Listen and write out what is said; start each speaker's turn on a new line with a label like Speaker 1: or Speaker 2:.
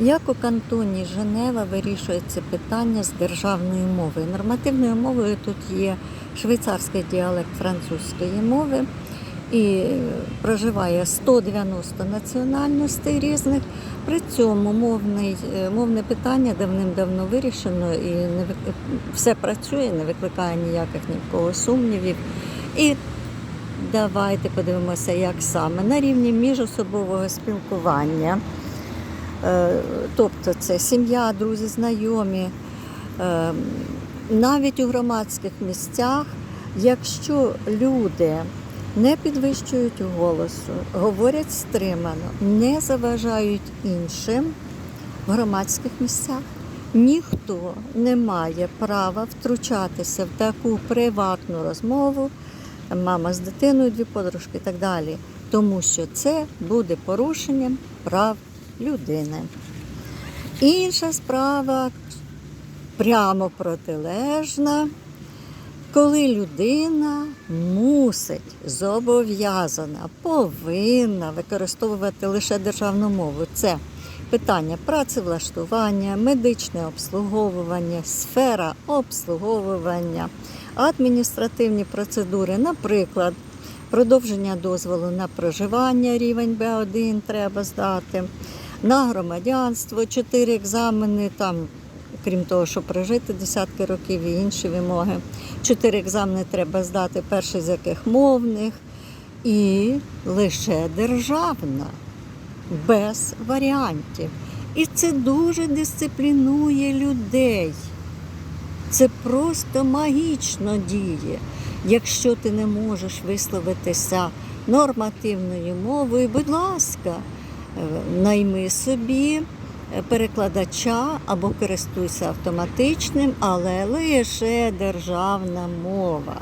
Speaker 1: Як у кантоні Женева вирішується питання з державною мовою? Нормативною мовою тут є швейцарський діалект французької мови і проживає 190 національностей різних. При цьому мовний, е, мовне питання давним-давно вирішено і не все працює, не викликає ніяких ні в кого сумнівів. І давайте подивимося, як саме на рівні міжособового спілкування. Е, Тобто це сім'я, друзі, знайомі. Е, Навіть у громадських місцях, якщо люди не підвищують голосу, говорять стримано, не заважають іншим в громадських місцях, ніхто не має права втручатися в таку приватну розмову, мама з дитиною, дві подружки і так далі, тому що це буде порушенням прав людини. Інша справа прямо протилежна, коли людина мусить, зобов'язана, повинна використовувати лише державну мову. Це питання працевлаштування, медичне обслуговування, сфера обслуговування, адміністративні процедури, наприклад, продовження дозволу на проживання, рівень Б1 треба здати, на громадянство, чотири екзамени там. Крім того, що прожити десятки років і інші вимоги. Чотири екзамени треба здати, перший з яких мовних, і лише державна, без варіантів. І це дуже дисциплінує людей. Це просто магічно діє. Якщо ти не можеш висловитися нормативною мовою, будь ласка, найми собі перекладача або користуйся автоматичним, але лише державна мова.